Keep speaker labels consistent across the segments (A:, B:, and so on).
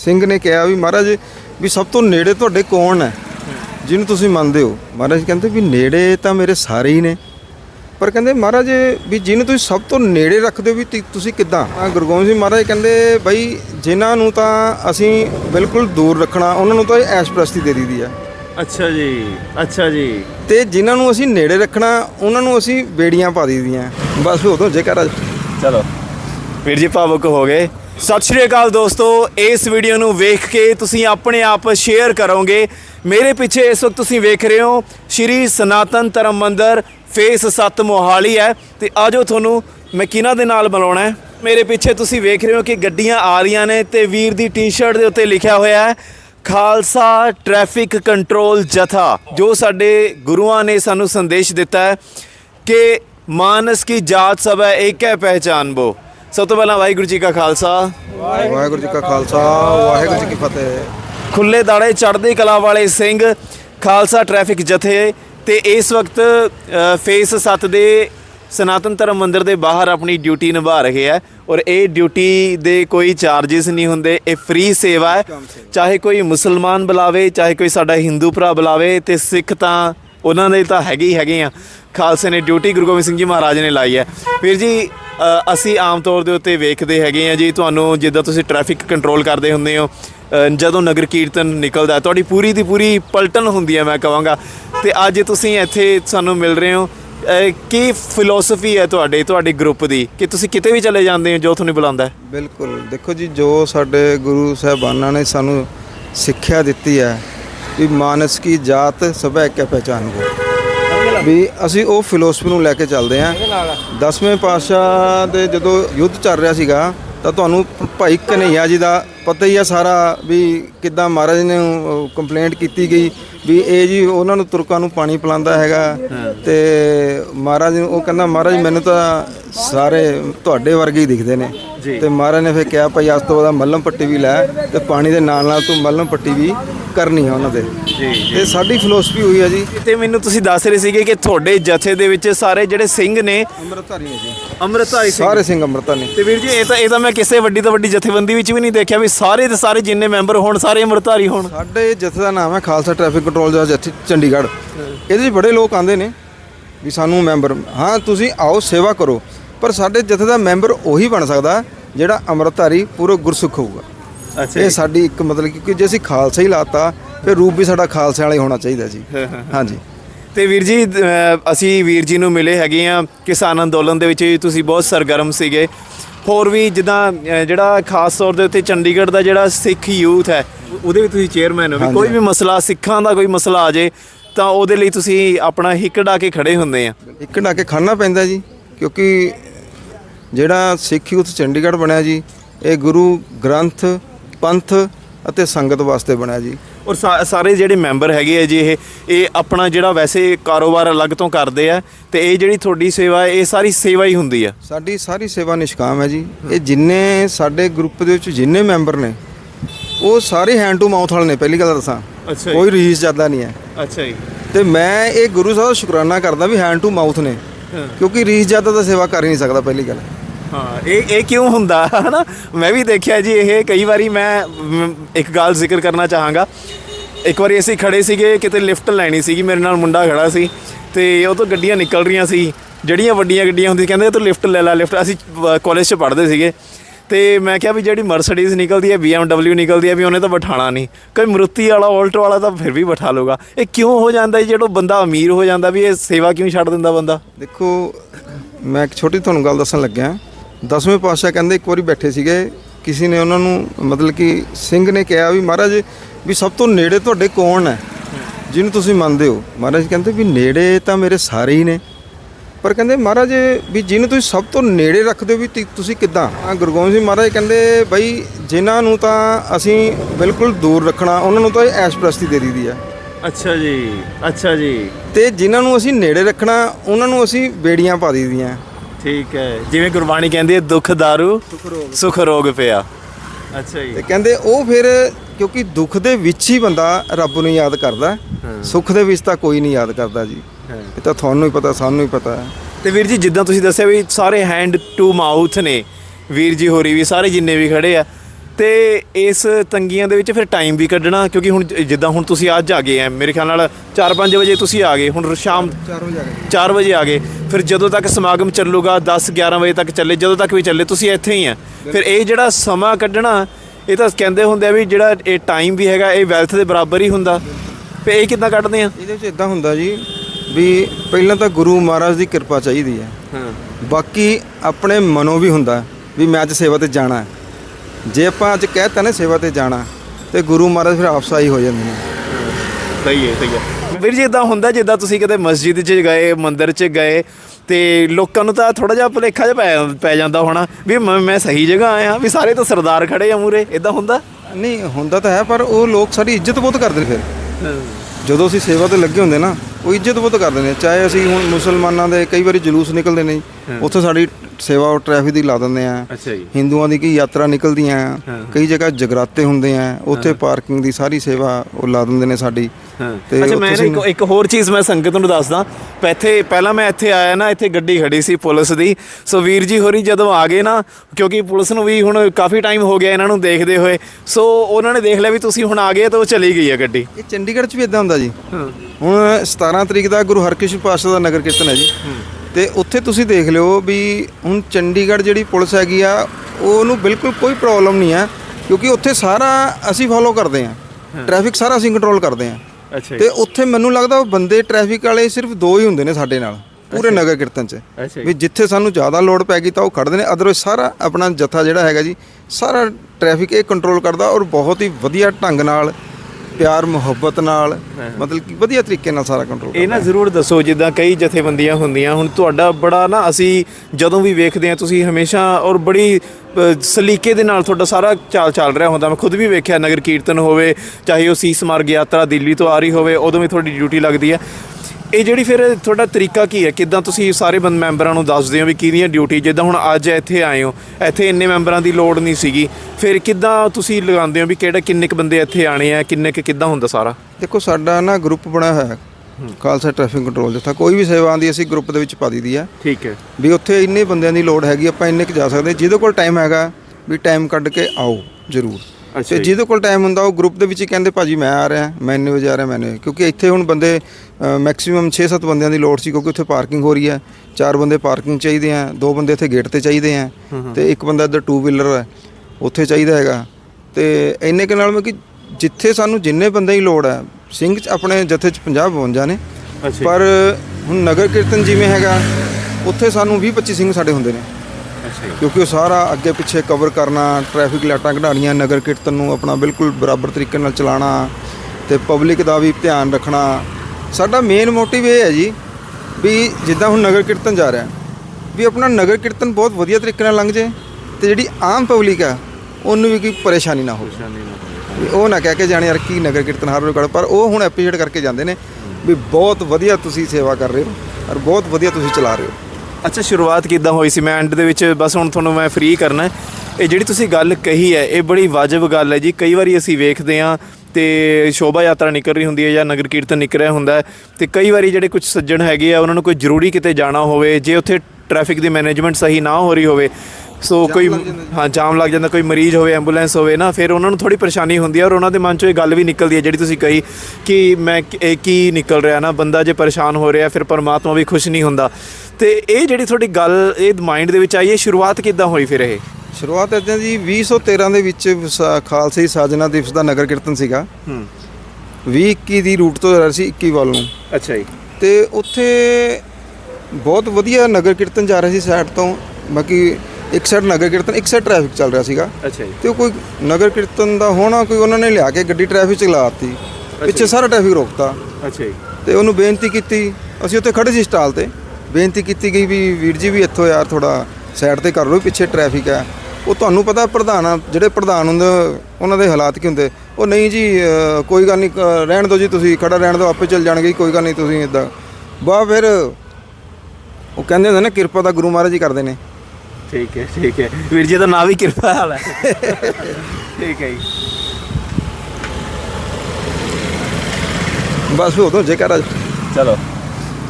A: ਸਿੰਘ ਨੇ ਕਿਹਾ ਵੀ ਮਹਾਰਾਜ ਵੀ ਸਭ ਤੋਂ ਨੇੜੇ ਤੁਹਾਡੇ ਕੌਣ ਹੈ? ਜਿਹਨੂੰ ਤੁਸੀਂ ਮੰਨਦੇ ਹੋ। ਮਹਾਰਾਜ ਕਹਿੰਦੇ ਵੀ ਨੇੜੇ ਤਾਂ ਮੇਰੇ ਸਾਰੇ ਹੀ ਨੇ। ਪਰ ਕਹਿੰਦੇ ਮਹਾਰਾਜ ਵੀ ਜਿਹਨੂੰ ਤੁਸੀਂ ਸਭ ਤੋਂ ਨੇੜੇ ਰੱਖਦੇ ਹੋ ਵੀ ਤੁਸੀਂ ਕਿੱਦਾਂ? ਆ ਗੁਰੂ ਗੋਬਿੰਦ ਸਿੰਘ ਮਹਾਰਾਜ ਕਹਿੰਦੇ ਬਈ ਜਿਨ੍ਹਾਂ ਨੂੰ ਤਾਂ ਅਸੀਂ ਬਿਲਕੁਲ ਦੂਰ ਰੱਖਣਾ ਉਹਨਾਂ ਨੂੰ ਤਾਂ ਐਸ਼ ਪ੍ਰਸਤੀ ਦੇ ਦਈਦੀ ਆ।
B: ਅੱਛਾ ਜੀ ਅੱਛਾ ਜੀ।
A: ਤੇ ਜਿਨ੍ਹਾਂ ਨੂੰ ਅਸੀਂ ਨੇੜੇ ਰੱਖਣਾ ਉਹਨਾਂ ਨੂੰ ਅਸੀਂ ਬੇੜੀਆਂ ਪਾ ਦਈਦੀਆਂ। ਬਸ ਉਦੋਂ ਜੇਕਰ
B: ਚਲੋ ਵੀਰ ਜੀ ਭਾਵੁਕ ਹੋ ਗਏ। ਸਤਿ ਸ਼੍ਰੀ ਅਕਾਲ ਦੋਸਤੋ, ਇਸ ਵੀਡੀਓ ਨੂੰ ਵੇਖ ਕੇ ਤੁਸੀਂ ਆਪਣੇ ਆਪ ਸ਼ੇਅਰ ਕਰੋਗੇ। ਮੇਰੇ ਪਿੱਛੇ ਇਸ ਵਕਤ ਤੁਸੀਂ ਵੇਖ ਰਹੇ ਹੋ, ਸ਼੍ਰੀ ਸਨਾਤਨ ਧਰਮ ਮੰਦਰ, ਫੇਸ 7 ਮੋਹਾਲੀ ਹੈ। ਤੇ ਆਜੋ ਤੁਹਾਨੂੰ ਮੈਂ ਕਿਹਨਾਂ ਦੇ ਨਾਲ ਮਿਲਾਉਣਾ ਹੈ? ਮੇਰੇ ਪਿੱਛੇ ਤੁਸੀਂ ਵੇਖ ਰਹੇ ਹੋ ਕਿ ਗੱਡੀਆਂ ਆ ਰਹੀਆਂ ਨੇ ਤੇ ਵੀਰ ਦੀ ਟੀ-ਸ਼ਰਟ ਦੇ ਉੱਤੇ ਲਿਖਿਆ ਹੋਇਆ ਹੈ, ਖਾਲਸਾ ਟ੍ਰੈਫਿਕ ਕੰਟਰੋਲ ਜਥਾ ਜੋ ਸਾਡੇ ਗੁਰੂਆਂ ਨੇ ਸਾਨੂੰ ਸੰਦੇਸ਼ ਦਿੱਤਾ ਹੈ ਕਿ ਮਾਨਸ ਕੀ ਜਾਤ ਸਭ ਹੈ, ਏਕ ਹੈ ਪਹਿਚਾਨ ਬੋ। ਸਭ ਤੋਂ ਪਹਿਲਾਂ ਵਾਹਿਗੁਰੂ ਜੀ ਕਾ ਖਾਲਸਾ।
A: ਵਾਹਿਗੁਰੂ ਜੀ ਕਾ ਖਾਲਸਾ ਵਾਹਿਗੁਰੂ ਜੀ ਕੀ ਫਤਿਹ।
B: ਖੁੱਲੇ ਦਾੜੇ ਚੜ੍ਹਦੀ ਕਲਾ ਵਾਲੇ ਸਿੰਘ ਖਾਲਸਾ ਟ੍ਰੈਫਿਕ ਜਥੇ। ਤੇ ਇਸ ਵਕਤ ਅ, ਫੇਸ 7 ਦੇ ਸਨਾਤਨ ਧਰਮ ਮੰਦਿਰ ਦੇ ਬਾਹਰ ਆਪਣੀ ਡਿਊਟੀ ਨਿਭਾ ਰਹੇ ਹੈ। ਔਰ ਇਹ ਡਿਊਟੀ ਦੇ ਕੋਈ ਚਾਰजेस ਨਹੀਂ ਹੁੰਦੇ ਇਹ ਫ੍ਰੀ ਸੇਵਾ ਹੈ। ਚਾਹੇ ਕੋਈ ਮੁਸਲਮਾਨ ਬੁਲਾਵੇ ਚਾਹੇ ਕੋਈ ਸਾਡਾ ਹਿੰਦੂ ਭਰਾ ਬੁਲਾਵੇ ਤੇ ਸਿੱਖ ਤਾਂ ਉਹਨਾਂ ਦੇ ਤਾਂ ਹੈਗੇ ਹੀ ਹੈਗੇ ਆ। ਖਾਲਸੇ ਨੇ ਡਿਊਟੀ ਗੁਰੂ ਗੋਬਿੰਦ ਸਿੰਘ ਜੀ ਮਹਾਰਾਜ ਨੇ ਲਾਈ ਹੈ। ਵੀਰ ਜੀ ਅਸੀਂ ਆਮ ਤੌਰ ਦੇ ਉੱਤੇ ਵੇਖਦੇ ਹੈਗੇ ਆ ਜੀ, ਤੁਹਾਨੂੰ ਜਿੱਦਾਂ ਤੁਸੀਂ ਟ੍ਰੈਫਿਕ ਕੰਟਰੋਲ ਕਰਦੇ ਹੁੰਦੇ ਹੋ ਜਦੋਂ ਨਗਰ ਕੀਰਤਨ ਨਿਕਲਦਾ, ਤੁਹਾਡੀ ਪੂਰੀ ਦੀ ਪੂਰੀ ਪਲਟਨ ਹੁੰਦੀ ਹੈ, ਮੈਂ ਕਹਾਂਗਾ। ਤੇ ਅੱਜ ਤੁਸੀਂ ਇੱਥੇ ਸਾਨੂੰ ਮਿਲ ਰਹੇ ਹੋ ਕੀ ਫਿਲਾਸਫੀ ਹੈ ਤੁਹਾਡੇ ਤੁਹਾਡੇ ਗਰੁੱਪ ਦੀ? ਕਿ ਤੁਸੀਂ ਕਿਤੇ ਵੀ ਚਲੇ ਜਾਂਦੇ ਹੋ, ਜੋ ਤੁਹਾਨੂੰ ਬੁਲਾਉਂਦਾ ਹੈ?
A: ਬਿਲਕੁਲ। ਦੇਖੋ ਜੀ, ਜੋ ਸਾਡੇ ਗੁਰੂ ਸਾਹਿਬਾਨਾਂ ਨੇ ਸਾਨੂੰ ਸਿੱਖਿਆ ਦਿੱਤੀ ਹੈ, ਵੀ ਮਾਨਸ ਕੀ ਜਾਤ ਸਭੈ ਕੈ ਪਹਿਚਾਨ ਕੋ। ਵੀ ਅਸੀਂ ਉਹ ਫਿਲਾਸਫੀ ਨੂੰ ਲੈ ਕੇ ਚੱਲਦੇ ਹਾਂ। ਦਸਵੇਂ ਪਾਤਸ਼ਾਹ ਦੇ ਜਦੋਂ ਯੁੱਧ ਚੱਲ ਰਿਹਾ ਸੀਗਾ ਤਾਂ ਤੁਹਾਨੂੰ ਭਾਈ ਕਨਈਆ ਜੀ ਦਾ ਪਤਾ ਹੀ ਆ ਸਾਰਾ ਵੀ ਕਿੱਦਾਂ ਮਹਾਰਾਜ ਨੇ ਕੰਪਲੇਂਟ ਕੀਤੀ ਗਈ ਵੀ ਇਹ ਜੀ ਉਹਨਾਂ ਨੂੰ ਤੁਰਕਾਂ ਨੂੰ ਪਾਣੀ ਪਿਲਾਉਂਦਾ ਹੈਗਾ। ਤੇ ਮਹਾਰਾਜ ਨੂੰ ਉਹ ਕਹਿੰਦਾ ਮਹਾਰਾਜ ਮੈਨੂੰ ਤਾਂ ਸਾਰੇ ਤੁਹਾਡੇ ਵਰਗੇ ਹੀ ਦਿਖਦੇ ਨੇ। ਤੇ ਮਹਾਰਾਜ ਨੇ ਫਿਰ ਕਿਹਾ ਭਾਈ ਅੱਜ ਤੋਂ ਬਾਅਦ ਮੱਲਮ ਪੱਟੀ ਵੀ ਲੈ ਤੇ ਪਾਣੀ ਦੇ ਨਾਲ ਨਾਲ ਤੂੰ ਮੱਲਮ ਪੱਟੀ ਵੀ ਕਰਨੀ ਹੈ ਉਹਨਾਂ ਦੇ।
B: ਜੀ
A: ਤੇ ਸਾਡੀ ਫਿਲਾਸਫੀ ਹੋਈ ਹੈ ਜੀ।
B: ਤੇ ਮੈਨੂੰ ਤੁਸੀਂ ਦੱਸ ਰਹੇ ਸੀਗੇ ਕਿ ਤੁਹਾਡੇ ਜਥੇ ਦੇ ਵਿੱਚ ਸਾਰੇ ਜਿਹੜੇ ਸਿੰਘ ਨੇ
A: ਅੰਮ੍ਰਿਤਧਾਰੀ ਨੇ ਜੀ।
B: ਅੰਮ੍ਰਿਤਧਾਰੀ ਸਿੰਘ।
A: ਸਾਰੇ ਸਿੰਘ ਅੰਮ੍ਰਿਤਾ ਨੇ।
B: ਤੇ ਵੀਰ ਜੀ ਇਹ ਤਾਂ ਇਹ ਤਾਂ ਮੈਂ ਕਿਸੇ ਵੱਡੀ ਤੋਂ ਵੱਡੀ ਜਥੇਬੰਦੀ ਵਿੱਚ ਵੀ ਨਹੀਂ ਦੇਖਿਆ ਵੀ ਸਾਰੇ ਦੇ ਸਾਰੇ ਜਿੰਨੇ ਮੈਂਬਰ ਹੋਣ ਸਾਰੇ ਅੰਮ੍ਰਿਤਧਾਰੀ ਹੋਣ।
A: ਸਾਡੇ ਜਥੇ ਦਾ ਨਾਮ ਹੈ ਖਾਲਸਾ ਟ੍ਰੈਫਿਕ ਕੰਟਰੋਲ ਦਾ ਜਥੇ ਚੰਡੀਗੜ੍ਹ। ਇਹਦੇ ਵਿੱਚ ਬੜੇ ਲੋਕ ਆਉਂਦੇ ਨੇ ਵੀ ਸਾਨੂੰ ਮੈਂਬਰ ਹਾਂ ਤੁਸੀਂ ਆਓ ਸੇਵਾ ਕਰੋ। ਪਰ ਸਾਡੇ ਜਥੇ ਦਾ ਮੈਂਬਰ ਉਹੀ ਬਣ ਸਕਦਾ ਜਿਹੜਾ ਅੰਮ੍ਰਿਤਧਾਰੀ ਪੂਰਾ ਗੁਰਸਿੱਖ ਹੋਊਗਾ।
B: ਅੱਛਾ
A: ਇਹ ਸਾਡੀ ਇੱਕ ਮਤਲਬ ਕਿ ਜੇ ਅਸੀਂ ਖਾਲਸਾ ਹੀ ਲਾਤਾ ਫਿਰ ਰੂਪ ਵੀ ਸਾਡਾ ਖਾਲਸੇ ਵਾਲਾ ਹੀ ਹੋਣਾ ਚਾਹੀਦਾ ਜੀ। ਹਾਂਜੀ।
B: ਤੇ ਵੀਰ ਜੀ ਅਹ ਅਸੀਂ ਵੀਰ ਜੀ ਨੂੰ ਮਿਲੇ ਹੈਗੇ ਆ ਕਿਸਾਨ ਅੰਦੋਲਨ ਦੇ ਵਿੱਚ ਤੁਸੀਂ ਬਹੁਤ ਸਰਗਰਮ ਸੀਗੇ। ਹੋਰ ਵੀ ਜਿੱਦਾਂ ਅਹ ਜਿਹੜਾ ਖਾਸ ਤੌਰ ਦੇ ਉੱਤੇ ਚੰਡੀਗੜ੍ਹ ਦਾ ਜਿਹੜਾ ਸਿੱਖ ਯੂਥ ਹੈ ਉਹਦੇ ਵੀ ਤੁਸੀਂ ਚੇਅਰਮੈਨ ਹੋ ਵੀ। ਕੋਈ ਵੀ ਮਸਲਾ ਸਿੱਖਾਂ ਦਾ ਕੋਈ ਮਸਲਾ ਆ ਜੇ ਤਾਂ ਉਹਦੇ ਲਈ ਤੁਸੀਂ ਆਪਣਾ ਹਿੱਕ ਡਾ ਕੇ ਖੜੇ ਹੁੰਦੇ ਆ।
A: ਇੱਕ ਨਾ ਕੇ ਖੜਨਾ ਪੈਂਦਾ ਜੀ ਕਿਉਂਕਿ ਜਿਹੜਾ ਸਿੱਖ ਯੂਥ ਚੰਡੀਗੜ੍ਹ ਬਣਿਆ ਜੀ ਇਹ ਗੁਰੂ ਗ੍ਰੰਥ ਪੰਥ ਅਤੇ ਸੰਗਤ ਵਾਸਤੇ ਬਣਿਆ ਜੀ।
B: ਔਰ ਸਾਰੇ ਜਿਹੜੇ ਮੈਂਬਰ ਹੈਗੇ ਆ ਜੀ ਇਹ ਇਹ ਆਪਣਾ ਜਿਹੜਾ ਵੈਸੇ ਕਾਰੋਬਾਰ ਅਲੱਗ ਤੋਂ ਕਰਦੇ ਆ ਤੇ ਇਹ ਜਿਹੜੀ ਤੁਹਾਡੀ ਸੇਵਾ ਇਹ ਸਾਰੀ ਸੇਵਾ ਹੀ ਹੁੰਦੀ ਆ।
A: ਸਾਡੀ ਸਾਰੀ ਸੇਵਾ ਨਿਸ਼ਕਾਮ ਹੈ ਜੀ। ਇਹ ਜਿੰਨੇ ਸਾਡੇ ਗਰੁੱਪ ਦੇ ਵਿੱਚ ਜਿੰਨੇ ਮੈਂਬਰ ਨੇ ਉਹ ਸਾਰੇ ਹੈਂਡ ਟੂ ਮਾਊਥ ਵਾਲੇ ਨੇ ਪਹਿਲੀ ਗੱਲ ਦੱਸਾਂ।
B: ਅੱਛਾ
A: ਕੋਈ ਰੀਸ ਜ਼ਿਆਦਾ ਨਹੀਂ ਹੈ।
B: ਅੱਛਾ ਜੀ।
A: ਤੇ ਮੈਂ ਇਹ ਗੁਰੂ ਸਾਹਿਬ ਦਾ ਸ਼ੁਕਰਾਨਾ ਕਰਦਾ ਵੀ ਹੈਂਡ ਟੂ ਮਾਊਥ ਨੇ ਕਿਉਂਕਿ ਰੀਸ ਜ਼ਿਆਦਾ ਤਾਂ ਸੇਵਾ ਕਰ ਹੀ ਨਹੀਂ ਸਕਦਾ ਪਹਿਲੀ ਗੱਲ।
B: ਹਾਂ ਇਹ ਇਹ ਕਿਉਂ ਹੁੰਦਾ? ਹਨਾ? ਮੈਂ ਵੀ ਦੇਖਿਆ ਜੀ ਇਹ ਕਈ ਵਾਰੀ ਮੈਂ ਮ, ਇੱਕ ਗੱਲ ਜ਼ਿਕਰ ਕਰਨਾ ਚਾਹਾਂਗਾ। ਇੱਕ ਵਾਰੀ ਅਸੀਂ ਖੜੇ ਸੀਗੇ ਕਿਤੇ ਲਿਫਟ ਲੈਣੀ ਸੀਗੀ ਮੇਰੇ ਨਾਲ ਮੁੰਡਾ ਖੜਾ ਸੀ ਤੇ ਉਹ ਤੋਂ ਗੱਡੀਆਂ ਨਿਕਲ ਰਹੀਆਂ ਸੀ। ਜਿਹੜੀਆਂ ਵੱਡੀਆਂ ਗੱਡੀਆਂ ਹੁੰਦੀਆਂ ਕਹਿੰਦੇ ਤੂੰ ਲਿਫਟ ਲੈ ਲੈ ਲਿਫਟ ਅਸੀਂ ਕਾਲਜ 'ਚ ਪੜ੍ਹਦੇ ਸੀਗੇ। ਤੇ ਮੈਂ ਕਿਹਾ ਵੀ ਜਿਹੜੀ ਮਰਸੀਡੀਜ਼ ਨਿਕਲਦੀ ਹੈ BMW ਨਿਕਲਦੀ ਹੈ ਵੀ ਉਹਨੇ ਤਾਂ ਬਿਠਾਣਾ ਨਹੀਂ। ਕੋਈ ਮਰੂਤੀ ਵਾਲਾ ਆਲਟ ਵਾਲਾ ਤਾਂ ਫਿਰ ਵੀ ਬਿਠਾ ਲੂਗਾ ਇਹ ਕਿਉਂ ਹੋ ਜਾਂਦਾ ਜੀ ਜਦੋਂ ਬੰਦਾ ਅਮੀਰ ਹੋ ਜਾਂਦਾ ਵੀ ਇਹ ਸੇਵਾ ਕਿਉਂ ਛੱਡ ਦਿੰਦਾ ਬੰਦਾ?
A: ਦੇਖੋ ਮੈਂ ਇੱਕ ਛੋਟੀ ਤੁਹਾਨੂੰ ਗੱਲ ਦੱਸਣ ਲੱਗਿਆ। ਦਸਵੇਂ ਪਾਤਸ਼ਾਹ ਕਹਿੰਦੇ ਇੱਕ ਵਾਰੀ ਬੈਠੇ ਸੀਗੇ ਕਿਸੇ ਨੇ ਉਹਨਾਂ ਨੂੰ ਮਤਲਬ ਕਿ ਸਿੰਘ ਨੇ ਕਿਹਾ ਵੀ ਮਹਾਰਾਜ ਵੀ ਸਭ ਤੋਂ ਨੇੜੇ ਤੁਹਾਡੇ ਕੌਣ ਹੈ? ਜਿਹਨੂੰ ਤੁਸੀਂ ਮੰਨਦੇ ਹੋ। ਮਹਾਰਾਜ ਕਹਿੰਦੇ ਵੀ ਨੇੜੇ ਤਾਂ ਮੇਰੇ ਸਾਰੇ ਹੀ ਨੇ। ਪਰ ਕਹਿੰਦੇ ਮਹਾਰਾਜ ਵੀ ਜਿਹਨੂੰ ਤੁਸੀਂ ਸਭ ਤੋਂ ਨੇੜੇ ਰੱਖਦੇ ਹੋ ਵੀ ਤੁਸੀਂ ਕਿੱਦਾਂ? ਆ ਗੁਰੂ ਗੋਬਿੰਦ ਸਿੰਘ ਮਹਾਰਾਜ ਕਹਿੰਦੇ ਬਈ ਜਿਨ੍ਹਾਂ ਨੂੰ ਤਾਂ ਅਸੀਂ ਬਿਲਕੁਲ ਦੂਰ ਰੱਖਣਾ ਉਹਨਾਂ ਨੂੰ ਤਾਂ ਐਸ਼ ਪ੍ਰਸਤੀ ਦੇ ਦਈਦੀ ਆ।
B: ਅੱਛਾ ਜੀ ਅੱਛਾ ਜੀ।
A: ਤੇ ਜਿਨ੍ਹਾਂ ਨੂੰ ਅਸੀਂ ਨੇੜੇ ਰੱਖਣਾ ਉਹਨਾਂ ਨੂੰ ਅਸੀਂ ਬੇੜੀਆਂ ਪਾ ਦਈਦੀਆਂ।
B: ਠੀਕ ਹੈ। ਜਿਵੇਂ ਗੁਰਬਾਣੀ ਕਹਿੰਦੀ ਹੈ ਦੁੱਖ ਦਾਰੂ ਸੁਖ ਰੋਗ। ਪਿਆ। ਅੱਛਾ ਜੀ।
A: ਤੇ ਕਹਿੰਦੇ ਉਹ ਫਿਰ ਕਿਉਂਕਿ ਦੁੱਖ ਦੇ ਵਿੱਚ ਹੀ ਬੰਦਾ ਰੱਬ ਨੂੰ ਯਾਦ ਕਰਦਾ ਸੁੱਖ ਦੇ ਵਿੱਚ ਤਾਂ ਕੋਈ ਨਹੀਂ ਯਾਦ ਕਰਦਾ ਜੀ। ਇਹ ਤਾਂ ਤੁਹਾਨੂੰ ਹੀ ਪਤਾ ਸਾਨੂੰ ਹੀ ਪਤਾ ਹੈ।
B: ਤੇ ਵੀਰ ਜੀ ਜਿੱਦਾਂ ਤੁਸੀਂ ਦੱਸਿਆ ਵੀ ਸਾਰੇ ਹੈਂਡ ਟੂ ਮਾਊਥ ਨੇ ਵੀਰ ਜੀ ਹੋਰੀ ਵੀ ਸਾਰੇ ਜਿੰਨੇ ਵੀ ਖੜੇ ਆ ਤੇ ਇਸ ਤੰਗੀਆਂ ਦੇ ਵਿੱਚ ਫਿਰ ਟਾਈਮ ਵੀ ਕੱਢਣਾ ਕਿਉਂਕਿ ਹੁਣ ਜ- ਜਿੱਦਾਂ ਹੁਣ ਤੁਸੀਂ ਅੱਜ ਆ ਗਏ ਆ ਮੇਰੇ ਖਿਆਲ ਨਾਲ 4-5 ਵਜੇ ਤੁਸੀਂ ਆ ਗਏ ਹੁਣ ਸ਼ਾਮ
A: 4 ਵਜੇ ਆ ਗਏ।
B: 4 ਵਜੇ ਆ ਗਏ ਫਿਰ ਜਦੋਂ ਤੱਕ ਸਮਾਗਮ ਚੱਲੂਗਾ 10-11 ਵਜੇ ਤੱਕ ਚੱਲੇ ਜਦੋਂ ਤੱਕ ਵੀ ਚੱਲੇ ਤੁਸੀਂ ਇੱਥੇ ਹੀ ਆ ਫਿਰ ਇਹ ਜਿਹੜਾ ਸਮਾਂ ਕੱਢਣਾ ਇਹ ਤਾਂ ਕਹਿੰਦੇ ਹੁੰਦੇ ਆ ਵੀ ਜਿਹੜਾ ਇਹ ਟਾਈਮ ਵੀ ਹੈਗਾ ਇਹ ਵੈਲਥ ਦੇ ਬਰਾਬਰ ਹੀ ਹੁੰਦਾ। ਤੇ ਇਹ ਕਿੱਦਾਂ ਕੱਢਦੇ ਆ?
A: ਇਹਦੇ ਵਿੱਚ ਇਦਾਂ ਹੁੰਦਾ ਜੀ ਵੀ ਪਹਿਲਾਂ ਤਾਂ ਗੁਰੂ ਮਹਾਰਾਜ ਦੀ ਕਿਰਪਾ ਚਾਹੀਦੀ ਹੈ।
B: ਹਾਂ।
A: ਬਾਕੀ ਆਪਣੇ ਮਨੋਂ ਵੀ ਹੁੰਦਾ ਵੀ ਮੈਂ ਅੱਜ ਸੇਵਾ ਤੇ ਜਾਣਾ ਹੈ। ਜੇ ਆਪਾਂ ਅੱਜ ਕਹਿਤਾ ਨਾ ਸੇਵਾ ਤੇ ਜਾਣਾ ਤੇ ਗੁਰੂ ਮਹਾਰਾਜ ਫਿਰ ਆਪਸਾਈ ਹੋ ਜਾਂਦੇ ਨੇ।
B: ਸਹੀ ਹੈ ਸਹੀ ਹੈ। ਵੀਰ ਜੀ ਇਦਾਂ ਹੁੰਦਾ ਜਿੱਦਾਂ ਤੁਸੀਂ ਕਦੇ ਮਸਜਿਦ 'ਚ ਗਏ ਮੰਦਿਰ 'ਚ ਗਏ ਤੇ ਲੋਕਾਂ ਨੂੰ ਤਾਂ ਥੋੜਾ ਜਿਹਾ ਭੁਲੇਖਾ ਜਿਹਾ ਪੈ ਪੈ ਜਾਂਦਾ ਹੋਣਾ ਵੀ ਮੈਂ ਮੈਂ ਸਹੀ ਜਗ੍ਹਾ ਆਇਆ ਵੀ ਸਾਰੇ ਤਾਂ ਸਰਦਾਰ ਖੜੇ ਆ ਮੂਰੇ ਇਦਾਂ ਹੁੰਦਾ?
A: ਨਹੀਂ ਹੁੰਦਾ ਤਾਂ ਹੈ ਪਰ ਉਹ ਲੋਕ ਸਾਡੀ ਇੱਜ਼ਤ ਬਹੁਤ ਕਰਦੇ ਨੇ ਫਿਰ। ਜਦੋਂ ਅਸੀਂ ਸੇਵਾ ਤੇ ਲੱਗੇ ਹੁੰਦੇ ਨਾ ਉਹ ਇੱਜ਼ਤ ਬਹੁਤ ਕਰਦੇ ਨੇ। ਚਾਹੇ ਅਸੀਂ ਹੁਣ ਮੁਸਲਮਾਨਾਂ ਦੇ ਕਈ ਵਾਰੀ ਜਲੂਸ ਨਿਕਲਦੇ ਨੇ ਉੱਥੇ ਸਾਡੀ ਸੇਵਾ ਉਹ ਟ੍ਰੈਫਿਕ ਦੀ ਲਾ ਦਿੰਦੇ ਆ।
B: ਅੱਛਾ ਜੀ।
A: ਹਿੰਦੂਆਂ ਦੀ ਕੀ ਯਾਤਰਾ ਨਿਕਲਦੀਆਂ ਆ। ਕਈ ਜਗ੍ਹਾ ਜਗਰਾਤੇ ਹੁੰਦੇ ਆ। ਉੱਥੇ ਪਾਰਕਿੰਗ ਦੀ ਸਾਰੀ ਸੇਵਾ ਉਹ ਲਾ ਦਿੰਦੇ ਨੇ ਸਾਡੀ।
B: ਅੱਛਾ ਮੈਂ ਨਾ ਇੱਕ ਇੱਕ ਹੋਰ ਚੀਜ਼ ਮੈਂ ਸੰਗਤ ਨੂੰ ਦੱਸਦਾ। ਪ- ਇੱਥੇ ਪਹਿਲਾਂ ਮੈਂ ਇੱਥੇ ਆਇਆ ਨਾ ਇੱਥੇ ਗੱਡੀ ਖੜੀ ਸੀ ਪੁਲਿਸ ਦੀ। ਸੋ ਵੀਰ ਜੀ ਹੋਰੀ ਜਦੋਂ ਆ ਗਏ ਨਾ ਕਿਉਂਕਿ ਪੁਲਿਸ ਨੂੰ ਵੀ ਹੁਣ ਕਾਫੀ ਟਾਈਮ ਹੋ ਗਿਆ ਇਹਨਾਂ ਨੂੰ ਦੇਖਦੇ ਹੋਏ। ਸੋ ਉਹਨਾਂ ਨੇ ਦੇਖ ਲਿਆ ਵੀ ਤੁਸੀਂ ਹੁਣ ਆ ਗਏ ਤਾਂ ਉਹ ਚਲੀ ਗਈ ਹੈ ਗੱਡੀ।
A: ਇਹ ਚੰਡੀਗੜ੍ਹ 'ਚ ਵੀ ਇਦਾਂ ਹੁੰਦਾ ਜੀ।
B: ਹਾਂ।
A: ਹੁਣ 17 ਤਰੀਕ ਦਾ ਗੁਰੂ ਹਰਕ੍ਰਿਸ਼ਨ ਪਾਤਸ਼ਾਹ ਦਾ ਨਗਰ ਕੀਰਤਨ ਹੈ ਜੀ। ਤੇ ਉੱਥੇ ਤੁਸੀਂ ਦੇਖ ਲਿਓ ਵੀ ਹੁਣ ਚੰਡੀਗੜ੍ਹ ਜਿਹੜੀ ਪੁਲਿਸ ਹੈਗੀ ਆ ਉਹਨੂੰ ਬਿਲਕੁਲ ਕੋਈ ਪ੍ਰੋਬਲਮ ਨਹੀਂ ਹੈ ਕਿਉਂਕਿ ਉੱਥੇ ਸਾਰਾ ਅਸੀਂ ਫੋਲੋ ਕਰਦੇ ਆ। ਟ੍ਰੈਫਿਕ ਸਾਰਾ ਅਸੀਂ ਕੰਟਰੋਲ ਕਰਦੇ ਆ।
B: ਅੱਛਾ
A: ਤੇ ਉੱਥੇ ਮੈਨੂੰ ਲੱਗਦਾ ਉਹ ਬੰਦੇ ਟ੍ਰੈਫਿਕ ਵਾਲੇ ਸਿਰਫ ਦੋ ਹੀ ਹੁੰਦੇ ਨੇ ਸਾਡੇ ਨਾਲ ਪੂਰੇ ਨਗਰ ਕੀਰਤਨ 'ਚ। ਵੀ ਜਿੱਥੇ ਸਾਨੂੰ ਜ਼ਿਆਦਾ ਲੋਡ ਪੈ ਗਈ ਤਾਂ ਉਹ ਖੜਦੇ ਨੇ ਅਦਰਵਾਇਜ਼ ਸਾਰਾ ਆਪਣਾ ਜਥਾ ਜਿਹੜਾ ਹੈਗਾ ਜੀ ਸਾਰਾ ਟ੍ਰੈਫਿਕ ਇਹ ਕੰਟਰੋਲ ਕਰਦਾ ਔਰ ਬਹੁਤ ਹੀ ਵਧੀਆ ਢੰਗ ਨਾਲ ਪਿਆਰ ਮੁਹੱਬਤ ਨਾਲ ਮਤਲਬ ਕਿ ਵਧੀਆ ਤਰੀਕੇ ਨਾਲ ਸਾਰਾ ਕੰਟਰੋਲ
B: ਇਹ ਨਾ ਜ਼ਰੂਰ ਦੱਸੋ ਜਿੱਦਾਂ ਕਈ ਜਥੇਬੰਦੀਆਂ ਹੁੰਦੀਆਂ ਹੁਣ ਤੁਹਾਡਾ ਬੜਾ ਨਾ ਅਸੀਂ ਜਦੋਂ ਵੀ ਵੇਖਦੇ ਆ ਤੁਸੀਂ ਹਮੇਸ਼ਾ ਔਰ ਬੜੀ ਸਲੀਕੇ ਦੇ ਨਾਲ ਤੁਹਾਡਾ ਸਾਰਾ ਚਾਲ ਚੱਲ ਰਿਹਾ ਹੁੰਦਾ। ਮੈਂ ਖੁਦ ਵੀ ਵੇਖਿਆ ਨਗਰ ਕੀਰਤਨ ਹੋਵੇ ਚਾਹੇ ਉਹ ਸੀਸ ਮਾਰਗ ਯਾਤਰਾ ਦਿੱਲੀ ਤੋਂ ਆ ਰਹੀ ਹੋਵੇ ਉਦੋਂ ਵੀ ਤੁਹਾਡੀ ਡਿਊਟੀ ਲੱਗਦੀ ਹੈ। ਇਹ ਜਿਹੜੀ ਫਿਰ ਤੁਹਾਡਾ ਤਰੀਕਾ ਕੀ ਹੈ? ਕਿਦਾਂ ਤੁਸੀਂ ਸਾਰੇ ਬੰਦ ਮੈਂਬਰਾਂ ਨੂੰ ਦੱਸਦੇ ਹੋ ਵੀ ਕਿਹਦੀਆਂ ਡਿਊਟੀ ਜਿੱਦਾਂ ਹੁਣ ਅੱਜ ਇੱਥੇ ਆਏ ਹੋ ਇੱਥੇ ਇੰਨੇ ਮੈਂਬਰਾਂ ਦੀ ਲੋੜ ਨਹੀਂ ਸੀਗੀ। ਫਿਰ ਕਿੱਦਾਂ ਤੁਸੀਂ ਲਗਾਉਂਦੇ ਹੋ ਵੀ ਕਿਹੜਾ ਕਿੰਨੇ ਕੁ ਬੰਦੇ ਇੱਥੇ ਆਣੇ ਆ? ਕਿੰਨੇ ਕੁ ਕਿੱਦਾਂ ਹੁੰਦਾ ਸਾਰਾ?
A: ਦੇਖੋ ਸਾਡਾ ਨਾ ਗਰੁੱਪ ਬਣਿਆ ਹੋਇਆ ਹੈ। ਖਾਲਸਾ ਟ੍ਰੈਫਿਕ ਕੰਟਰੋਲ ਜਥਾ ਕੋਈ ਵੀ ਸੇਵਾ ਆਉਂਦੀ ਅਸੀਂ ਗਰੁੱਪ ਦੇ ਵਿੱਚ ਪਾ ਦਈਦੀ ਆ
B: ਠੀਕ ਹੈ।
A: ਵੀ ਉੱਥੇ ਇੰਨੇ ਬੰਦਿਆਂ ਦੀ ਲੋੜ ਹੈਗੀ ਆਪਾਂ ਇੰਨੇ ਕੁ ਜਾ ਸਕਦੇ ਜਿਹਦੇ ਕੋਲ ਟਾਈਮ ਹੈਗਾ ਵੀ ਟਾਈਮ ਕੱਢ ਕੇ ਆਓ ਜ਼ਰੂਰ। ਤੇ। ਜਿਹਦੇ ਕੋਲ ਟਾਈਮ ਹੁੰਦਾ ਉਹ ਗਰੁੱਪ ਦੇ ਵਿੱਚ ਹੀ ਕਹਿੰਦੇ ਭਾਜੀ ਮੈਂ ਆ ਰਿਹਾ ਮੈਂ ਇੰਨੇ ਵਜੇ ਆ ਰਿਹਾ ਮੈਂ ਇੰਨੇ ਵਜੇ। ਕਿਉਂਕਿ ਇੱਥੇ ਹੁਣ ਬੰਦੇ ਮੈਕਸਿਮਮ 6-7 ਬੰਦਿਆਂ ਦੀ ਲੋੜ ਸੀ ਕਿਉਂਕਿ ਉੱਥੇ ਪਾਰਕਿੰਗ ਹੋ ਰਹੀ ਹੈ। ਚਾਰ ਬੰਦੇ ਪਾਰਕਿੰਗ ਚਾਹੀਦੇ ਆ ਦੋ ਬੰਦੇ ਇੱਥੇ ਗੇਟ ਤੇ ਚਾਹੀਦੇ ਆ ਤੇ ਇੱਕ ਬੰਦਾ ਇੱਧਰ ਟੂ ਵੀਲਰ ਹੈ ਉੱਥੇ ਚਾਹੀਦਾ ਹੈਗਾ। ਤੇ ਇੰਨੇ ਕੁ ਨਾਲ ਮੈਂ ਕਿ ਜਿੱਥੇ ਸਾਨੂੰ ਜਿੰਨੇ ਬੰਦੇ ਦੀ ਲੋੜ ਹੈ ਸਿੰਘ ਚ ਆਪਣੇ ਜਥੇ ਚ 50 52 ਨੇ ਪਰ ਹੁਣ ਨਗਰ ਕੀਰਤਨ ਜਿਵੇਂ ਹੈਗਾ ਉੱਥੇ ਸਾਨੂੰ 20 25 ਸਿੰਘ ਸਾਡੇ ਹੁੰਦੇ ਨੇ। ਕਿਉਂਕਿ ਉਹ ਸਾਰਾ ਅੱਗੇ ਪਿੱਛੇ ਕਵਰ ਕਰਨਾ ਟ੍ਰੈਫਿਕ ਲਾਈਟਾਂ ਕਢਾਉਣੀਆਂ ਨਗਰ ਕੀਰਤਨ ਨੂੰ ਆਪਣਾ ਬਿਲਕੁਲ ਬਰਾਬਰ ਤਰੀਕੇ ਨਾਲ ਚਲਾਉਣਾ ਤੇ ਪਬਲਿਕ ਦਾ ਵੀ ਧਿਆਨ ਰੱਖਣਾ। ਸਾਡਾ ਮੇਨ ਮੋਟਿਵ ਇਹ ਹੈ ਜੀ ਵੀ ਜਿੱਦਾਂ ਹੁਣ ਨਗਰ ਕੀਰਤਨ ਜਾ ਰਿਹਾ ਵੀ ਆਪਣਾ ਨਗਰ ਕੀਰਤਨ ਬਹੁਤ ਵਧੀਆ ਤਰੀਕੇ ਨਾਲ ਲੰਘ ਜੇ ਤੇ ਜਿਹੜੀ ਆਮ ਪਬਲਿਕ ਆ ਉਹਨੂੰ ਵੀ ਕੋਈ ਪਰੇਸ਼ਾਨੀ ਨਾ ਹੋਵੇ। ਉਹ ਨਾ ਕਹਿ ਕੇ ਜਾਣੇ ਯਾਰ ਕੀ ਨਗਰ ਕੀਰਤਨ ਹਰ ਰੋਜ਼ ਕਰ ਪਰ ਉਹ ਹੁਣ ਐਪਰੀਸ਼ੀਏਟ ਕਰਕੇ ਜਾਂਦੇ ਨੇ ਵੀ ਬਹੁਤ ਵਧੀਆ ਤੁਸੀਂ ਸੇਵਾ ਕਰ ਰਹੇ ਹੋ ਔਰ ਬਹੁਤ ਵਧੀਆ ਤੁਸੀਂ ਚਲਾ ਰਹੇ ਹੋ।
B: ਅੱਛਾ, ਸ਼ੁਰੂਆਤ ਕਿੱਦਾਂ ਹੋਈ ਸੀ ਮੈਂ ਐਂਡ ਦੇ ਵਿੱਚ ਬਸ ਹੁਣ ਤੁਹਾਨੂੰ ਮੈਂ ਫ੍ਰੀ ਕਰਨਾ ਹੈ। ਇਹ ਜਿਹੜੀ ਤੁਸੀਂ ਗੱਲ ਕਹੀ ਹੈ, ਇਹ ਬੜੀ ਵਾਜਬ ਗੱਲ ਹੈ ਜੀ ਕਈ ਵਾਰੀ ਅਸੀਂ ਵੇਖਦੇ ਹਾਂ ਤੇ ਸ਼ੋਭਾ ਯਾਤਰਾ ਨਿਕਲ ਰਹੀ ਹੁੰਦੀ ਹੈ ਜਾਂ ਨਗਰ ਕੀਰਤਨ ਨਿਕਲ ਰਿਹਾ ਹੁੰਦਾ ਹੈ ਤੇ ਕਈ ਵਾਰੀ ਜਿਹੜੇ ਕੁਝ ਸੱਜਣ ਹੈਗੇ ਆ, ਉਹਨਾਂ ਨੂੰ ਕੋਈ ਜ਼ਰੂਰੀ ਕਿਤੇ ਜਾਣਾ ਹੋਵੇ, ਜੇ ਉੱਥੇ ਟ੍ਰੈਫਿਕ ਦੀ ਮੈਨੇਜਮੈਂਟ ਸਹੀ ਨਾ ਹੋ ਰਹੀ ਹੋਵੇ ਸੋ ਕੋਈ ਹਾਂ ਜਾਮ ਲੱਗ ਜਾਂਦਾ ਕੋਈ ਮਰੀਜ਼ ਹੋਵੇ ਐਂਬੂਲੈਂਸ ਹੋਵੇ ਨਾ ਫਿਰ ਉਹਨਾਂ ਨੂੰ ਥੋੜੀ ਪਰੇਸ਼ਾਨੀ ਹੁੰਦੀ ਹੈ ਔਰ ਉਹਨਾਂ ਦੇ ਮਨ ਚੋਂ ਇਹ ਗੱਲ ਵੀ ਨਿਕਲਦੀ ਹੈ ਜਿਹੜੀ ਤੁਸੀਂ ਕਹੀ ਕਿ ਮੈਂ ਇਹ ਕੀ ਨਿਕਲ ਰਿਹਾ ਨਾ ਬੰਦਾ ਜੇ ਪਰੇਸ਼ਾਨ ਹੋ ਰਿਹਾ ਫਿਰ ਪਰਮਾਤਮਾ ਵੀ ਖੁਸ਼ ਨਹੀਂ ਹੁੰਦਾ। ਤੇ ਇਹ ਜਿਹੜੀ ਤੁਹਾਡੀ ਗੱਲ ਇਹ ਮਾਈਂਡ ਦੇ ਵਿੱਚ ਆਈ ਹੈ ਸ਼ੁਰੂਆਤ ਕਿੱਦਾਂ ਹੋਈ ਫਿਰ ਇਹ?
A: ਸ਼ੁਰੂਆਤ ਇਦਾਂ ਜੀ 2013 ਦੇ ਵਿੱਚ ਖਾਲਸੇ ਸਾਜਨਾ ਦਿਵਸ ਦਾ ਨਗਰ ਕੀਰਤਨ ਸੀਗਾ।
B: ਹੂੰ।
A: 2021 ਦੀ ਰੂਟ ਤੋਂ ਜਾ ਰਿਹਾ ਸੀ 21 ਵੱਲ ਨੂੰ।
B: ਅੱਛਾ ਜੀ।
A: ਤੇ ਉੱਥੇ ਬਹੁਤ ਵਧੀਆ ਨਗਰ ਕੀਰਤਨ ਜਾ ਰਿਹਾ ਸੀ ਸਾਈਡ ਤੋਂ ਬਾਕੀ ਇੱਕ ਸਾਈਡ ਨਗਰ ਕੀਰਤਨ ਇੱਕ ਸਾਈਡ ਟ੍ਰੈਫਿਕ ਚੱਲ ਰਿਹਾ ਸੀਗਾ।
B: ਅੱਛਾ ਜੀ।
A: ਤੇ ਉਹ ਕੋਈ ਨਗਰ ਕੀਰਤਨ ਦਾ ਹੋਣਾ ਕੋਈ ਉਹਨਾਂ ਨੇ ਲਿਆ ਕੇ ਗੱਡੀ ਟ੍ਰੈਫਿਕ ਚ ਲਾਤੀ ਪਿੱਛੇ ਸਾਰਾ ਟ੍ਰੈਫਿਕ ਰੋਕਤਾ।
B: ਅੱਛਾ ਜੀ।
A: ਤੇ ਉਹਨੂੰ ਬੇਨਤੀ ਕੀਤੀ ਅਸੀਂ ਉੱਥੇ ਖੜੇ ਸੀ ਸਟਾਲ ਤੇ। ਬੇਨਤੀ ਕੀਤੀ ਗਈ ਵੀ ਵੀਰ ਜੀ ਵੀ ਇੱਥੋਂ ਯਾਰ ਥੋੜਾ ਸਾਈਡ ਤੇ ਕਰ ਲਓ ਪਿੱਛੇ ਟ੍ਰੈਫਿਕ ਹੈ। ਉਹ ਤੁਹਾਨੂੰ ਪਤਾ ਪ੍ਰਧਾਨ ਜਿਹੜੇ ਪ੍ਰਧਾਨ ਹੁੰਦੇ ਉਹਨਾਂ ਦੇ ਹਾਲਾਤ ਕੀ ਹੁੰਦੇ? ਉਹ ਨਹੀਂ ਜੀ ਕੋਈ ਗੱਲ ਨਹੀਂ ਰਹਿਣ ਦਿਓ ਜੀ ਤੁਸੀਂ ਖੜਾ ਰਹਿਣ ਦਿਓ ਆਪੇ ਚੱਲ ਜਾਣਗੇ ਕੋਈ ਗੱਲ ਨਹੀਂ ਤੁਸੀਂ ਇਦਾਂ। ਬਾ ਫਿਰ ਉਹ ਕਹਿੰਦੇ ਹੁੰਦੇ ਨਾ ਕਿਰਪਾ ਦਾ ਗੁਰੂ ਮਹਾਰਾਜ ਜੀ ਕਰਦੇ ਨੇ।
B: ਠੀਕ ਹੈ ਠੀਕ ਹੈ। ਵੀਰ ਜੀ ਦਾ ਨਾਂ ਵੀ ਕਿਰਪਾ ਵਾਲਾ ਹੈ। ਠੀਕ ਹੈ ਜੀ।
A: ਬਸ ਫਿਰ ਉਦੋਂ ਜੇਕਰ ਅੱਜ।
B: ਚਲੋ।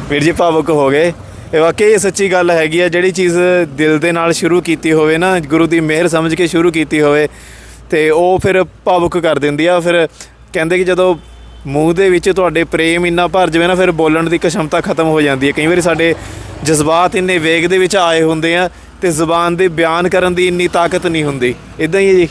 B: ਵੀਰ ਜੀ ਭਾਵੁਕ ਹੋ ਗਏ। ਇਹ ਵਾਕਈ ਸੱਚੀ ਗੱਲ ਹੈਗੀ ਆ ਜਿਹੜੀ ਚੀਜ਼ ਦਿਲ ਦੇ ਨਾਲ ਸ਼ੁਰੂ ਕੀਤੀ ਹੋਵੇ ਨਾ ਗੁਰੂ ਦੀ ਮਿਹਰ ਸਮਝ ਕੇ ਸ਼ੁਰੂ ਕੀਤੀ ਹੋਵੇ ਤੇ ਉਹ ਫਿਰ ਭਾਵੁਕ ਕਰ ਦਿੰਦੀ ਆ। ਫਿਰ ਕਹਿੰਦੇ ਕਿ ਜਦੋਂ ਮੂੰਹ ਦੇ ਵਿੱਚ ਤੁਹਾਡੇ ਪ੍ਰੇਮ ਇੰਨਾ ਭਰ ਜਾਵੇ ਨਾ ਫਿਰ ਬੋਲਣ ਦੀ ਕਸ਼ਮਤਾ ਖਤਮ ਹੋ ਜਾਂਦੀ ਹੈ। ਕਈ ਵਾਰੀ ਸਾਡੇ ਜਜ਼ਬਾਤ ਇੰਨੇ ਵੇਗ ਦੇ ਵਿੱਚ ਆਏ ਹੁੰਦੇ ਆ ਤੇ ਜ਼ੁਬਾਨ ਦੇ ਬਿਆਨ ਕਰਨ ਦੀ ਇੰਨੀ ਤਾਕਤ ਨਹੀਂ ਹੁੰਦੀ। ਇਦਾਂ ਹੀ ਹੈ ਜੀ।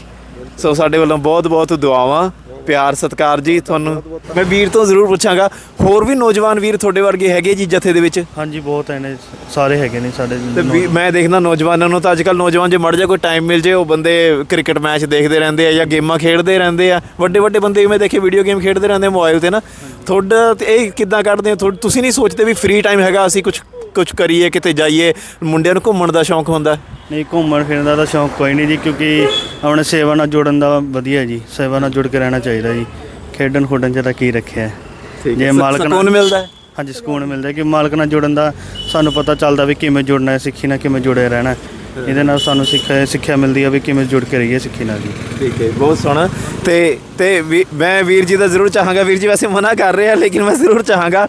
B: ਸੋ ਸਾਡੇ ਵੱਲੋਂ ਬਹੁਤ ਬਹੁਤ ਦੁਆਵਾਂ। ਪਿਆਰ ਸਤਿਕਾਰ ਜੀ ਤੁਹਾਨੂੰ ਮੈਂ ਵੀਰ ਤੋਂ ਜ਼ਰੂਰ ਪੁੱਛਾਂਗਾ। ਹੋਰ ਵੀ ਨੌਜਵਾਨ ਵੀਰ ਤੁਹਾਡੇ ਵਰਗੇ ਹੈਗੇ ਜੀ ਜਥੇ ਦੇ ਵਿੱਚ?
C: ਹਾਂਜੀ ਬਹੁਤ ਹੈ ਨੇ ਸਾਰੇ ਹੈਗੇ ਨੇ ਸਾਡੇ
B: ਤੇ ਵੀ ਮੈਂ ਦੇਖਦਾ ਨੌਜਵਾਨਾਂ ਨੂੰ ਤਾਂ ਅੱਜਕੱਲ ਨੌਜਵਾਨ ਜੇ ਮੜ ਜਾ ਕੋਈ ਟਾਈਮ ਮਿਲ ਜੇ ਉਹ ਬੰਦੇ ਕ੍ਰਿਕਟ ਮੈਚ ਦੇਖਦੇ ਰਹਿੰਦੇ ਆ ਜਾਂ ਗੇਮਾਂ ਖੇਡਦੇ ਰਹਿੰਦੇ ਆ। ਵੱਡੇ ਵੱਡੇ ਬੰਦੇ ਮੈਂ ਦੇਖੇ ਵੀਡੀਓ ਗੇਮ ਖੇਡਦੇ ਰਹਿੰਦੇ ਮੋਬਾਈਲ ਤੇ ਨਾ। ਤੁਹਾਡਾ ਤੇ ਇਹ ਕਿੱਦਾਂ ਕੱਢਦੇ ਹੋ? ਥੋੜ੍ਹ- ਤੁਸੀਂ ਨਹੀਂ ਸੋਚਦੇ ਵੀ ਫ੍ਰੀ ਟਾਈਮ ਹੈਗਾ ਅਸੀਂ ਕੁਝ ਕੁਝ ਕਰੀਏ ਕਿਤੇ ਜਾਈਏ ਮੁੰਡਿਆਂ ਨੂੰ ਘੁੰਮਣ ਦਾ ਸ਼ੌਂਕ ਹੁੰਦਾ?
C: ਨਹੀਂ ਘੁੰਮਣ ਫਿਰਨ ਦਾ ਤਾਂ ਸ਼ੌਂਕ ਕੋਈ ਨਹੀਂ ਜੀ ਕਿਉਂਕਿ ਆਪਣੇ ਸੇਵਾ ਨਾਲ ਜੁੜਨ ਦਾ ਵਧੀਆ ਜੀ ਸੇਵਾ ਨਾਲ ਜੁੜ ਕੇ ਰਹਿਣਾ ਚਾਹੀਦਾ ਜੀ। ਖੇਡਣ ਖੋਡਣ 'ਚ ਤਾਂ ਕੀ ਰੱਖਿਆ? ਹੈ। ਜੇ ਮਾਲਕ ਨਾਲ
B: ਸਕੂਨ ਮਿਲਦਾ? ਹੈ
C: ਹਾਂਜੀ ਸਕੂਨ ਮਿਲਦਾ ਕਿ ਮਾਲਕ ਨਾਲ ਜੁੜਨ ਦਾ ਸਾਨੂੰ ਪਤਾ ਚੱਲਦਾ ਵੀ ਕਿਵੇਂ ਜੁੜਨਾ ਹੈ ਸਿੱਖੀ ਨਾਲ ਕਿਵੇਂ ਜੁੜੇ ਰਹਿਣਾ ਹੈ। ਇਹਦੇ ਨਾਲ ਸਾਨੂੰ ਸਿੱਖਿਆ ਸਿੱਖਿਆ ਮਿਲਦੀ ਹੈ ਵੀ ਕਿਵੇਂ ਜੁੜ ਕੇ ਰਹੀਏ ਸਿੱਖੀ ਨਾਲ ਜੀ।
B: ਠੀਕ ਹੈ ਬਹੁਤ ਸੋਹਣਾ। ਤੇ ਤੇ ਮੈਂ ਵੀਰ ਜੀ ਦਾ ਜ਼ਰੂਰ ਚਾਹਾਂਗਾ। ਵੀਰ ਜੀ ਵੈਸੇ ਮਨਾ ਕਰ ਰਹੇ ਆ ਲੇਕਿਨ ਮੈਂ ਜ਼ਰੂਰ ਚਾਹਾਂਗਾ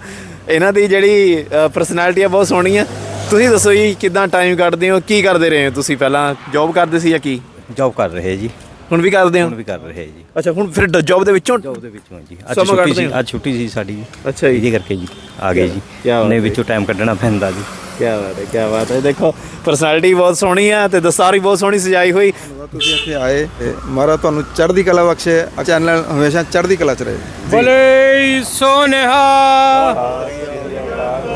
B: ਇਹਨਾਂ ਦੀ ਜਿਹੜੀ ਪਰਸਨੈਲਿਟੀ ਆ, ਬਹੁਤ ਸੋਹਣੀ ਆ। ਤੁਸੀਂ ਦੱਸੋ ਜੀ, ਕਿਦਾਂ ਟਾਈਮ ਕੱਢਦੇ ਹੋ? ਕੀ ਕਰਦੇ ਰਹੇ ਹੋ ਤੁਸੀਂ ਪਹਿਲਾਂ? ਜੌਬ ਕਰਦੇ ਸੀ ਜਾਂ ਕੀ?
D: ਜੌਬ ਕਰ ਰਹੇ ਜੀ।
B: ਹੁਣ ਵੀ ਕਰਦੇ ਹੋ?
D: ਹੁਣ ਵੀ ਕਰ ਰਹੇ ਜੀ।
B: ਅੱਛਾ ਹੁਣ ਫਿਰ ਜੌਬ ਦੇ ਵਿੱਚੋਂ?
D: ਜੌਬ ਦੇ ਵਿੱਚੋਂ ਜੀ। ਅੱਜ
B: ਸਮਾਂ
D: ਛੁੱਟੀ
B: ਕੱਢਦੇ
D: ਸੀ
B: ਹੋ?
D: ਅੱਜ ਛੁੱਟੀ ਸੀ ਸਾਡੀ ਜੀ।
B: ਅੱਛਾ ਜੀ।
D: ਇਹਦੇ ਕਰਕੇ ਜੀ ਆ ਗਏ ਜੀ।
B: ਕਿਆ ਬਾਤ
D: ਨੇ
B: ਹੈ।
D: ਵਿੱਚੋਂ ਟਾਈਮ ਕੱਢਣਾ ਪੈਂਦਾ ਜੀ।
B: ਕੀ ਬਾਤ ਹੈ ਕੀ ਬਾਤ ਹੈ। ਦੇਖੋ ਪਰਸਨੈਲਿਟੀ ਬਹੁਤ ਸੋਹਣੀ ਆ ਤੇ ਦਸਤਾਰ ਵੀ ਬਹੁਤ ਸੋਹਣੀ ਸਜਾਈ ਹੋਈ।
A: ਤੁਸੀਂ ਇੱਥੇ ਆਏ ਤੇ ਮਹਾਰਾਜ ਤੁਹਾਨੂੰ ਚੜ੍ਹਦੀ ਕਲਾ ਬਖਸ਼ੇ। ਚੈਨਲ ਹਮੇਸ਼ਾ ਚੜ੍ਹਦੀ ਕਲਾ ਚ ਰਹੇ।
E: ਬੋਲੇ ਸੋਨਿਹਾ।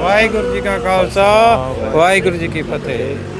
E: ਵਾਹਿਗੁਰੂ ਜੀ ਕਾ ਖਾਲਸਾ ਵਾਹਿਗੁਰੂ ਜੀ ਕੀ ਫਤਿਹ।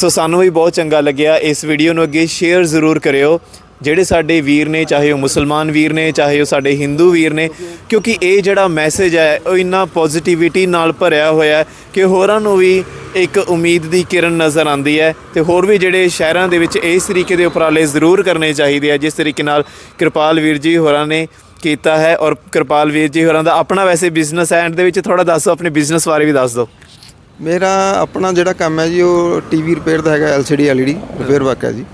B: ਸੋ ਸਾਨੂੰ ਵੀ ਬਹੁਤ ਚੰਗਾ ਲੱਗਿਆ। ਇਸ ਵੀਡੀਓ ਨੂੰ ਅੱਗੇ ਸ਼ੇਅਰ ਜ਼ਰੂਰ ਕਰਿਓ। ਜਿਹੜੇ ਸਾਡੇ ਵੀਰ ਨੇ, ਚਾਹੇ ਉਹ ਮੁਸਲਮਾਨ ਵੀਰ ਨੇ, ਚਾਹੇ ਉਹ ਸਾਡੇ ਹਿੰਦੂ ਵੀਰ ਨੇ, ਕਿਉਂਕਿ ਇਹ ਜਿਹੜਾ ਮੈਸੇਜ ਹੈ, ਉਹ ਇੰਨਾ ਪੋਜ਼ਿਟਿਵਿਟੀ ਨਾਲ ਭਰਿਆ ਹੋਇਆ ਕਿ ਹੋਰਾਂ ਨੂੰ ਵੀ ਇੱਕ ਉਮੀਦ ਦੀ ਕਿਰਨ ਨਜ਼ਰ ਆਉਂਦੀ ਹੈ ਤੇ ਹੋਰ ਵੀ ਜਿਹੜੇ ਸ਼ਹਿਰਾਂ ਦੇ ਵਿੱਚ ਇਸ ਤਰੀਕੇ ਦੇ ਉਪਰਾਲੇ ਜ਼ਰੂਰ ਕਰਨੇ ਚਾਹੀਦੇ ਆ, ਜਿਸ ਤਰੀਕੇ ਨਾਲ ਕਿਰਪਾਲ ਵੀਰ ਜੀ ਹੋਰਾਂ ਨੇ ਕੀਤਾ ਹੈ ਔਰ ਕਿਰਪਾਲ ਵੀਰ ਜੀ ਹੋਰਾਂ ਦਾ ਆਪਣਾ ਵੈਸੇ ਬਿਜ਼ਨਸ ਹੈ ਐਂਡ ਦੇ ਵਿੱਚ ਥੋੜਾ ਦੱਸੋ ਆਪਣੇ ਬਿਜ਼ਨਸ ਬਾਰੇ ਵੀ ਦੱਸ ਦਿਓ।
A: ਮੇਰਾ ਆਪਣਾ ਜਿਹੜਾ ਕੰਮ ਹੈ ਜੀ ਉਹ ਟੀਵੀ ਰਿਪੇਅਰ ਦਾ ਹੈਗਾ ਐਲਸੀਡੀ ਐਲਈਡੀ ਰਿਪੇਅਰ ਵਰਕ ਹੈ ਜੀ।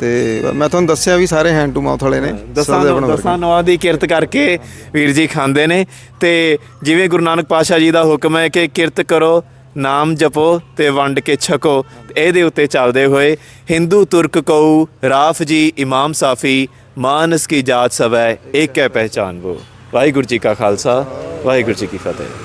A: ਤੇ ਮੈਂ ਤੁਹਾਨੂੰ ਦੱਸਿਆ ਵੀ ਸਾਰੇ ਹੈਂਡ ਟੂ ਮਾਊਥ ਵਾਲੇ ਨੇ
B: ਦਸਾਂ ਦਸਾਂ ਨੌਆਂ ਦੀ ਕਿਰਤ ਕਰਕੇ ਵੀਰ ਜੀ ਖਾਂਦੇ ਨੇ। ਤੇ ਜਿਵੇਂ ਗੁਰੂ ਨਾਨਕ ਪਾਤਸ਼ਾਹ ਜੀ ਦਾ ਹੁਕਮ ਹੈ ਕਿ ਕਿਰਤ ਕਰੋ ਨਾਮ ਜਪੋ ਤੇ ਵੰਡ ਕੇ ਛਕੋ। ਇਹਦੇ ਉੱਤੇ ਚੱਲਦੇ ਹੋਏ ਹਿੰਦੂ ਤੁਰਕ ਕਉ ਰਾਫ ਜੀ ਇਮਾਮ ਸਾਫੀ ਮਾਨਸ ਕੀ ਜਾਤ ਸਵੈ ਏਕ ਹੈ ਪਹਿਚਾਨ ਵੋ। ਵਾਹਿਗੁਰੂ ਜੀ ਕਾ ਖਾਲਸਾ ਵਾਹਿਗੁਰੂ ਜੀ ਕੀ ਫਤਿਹ।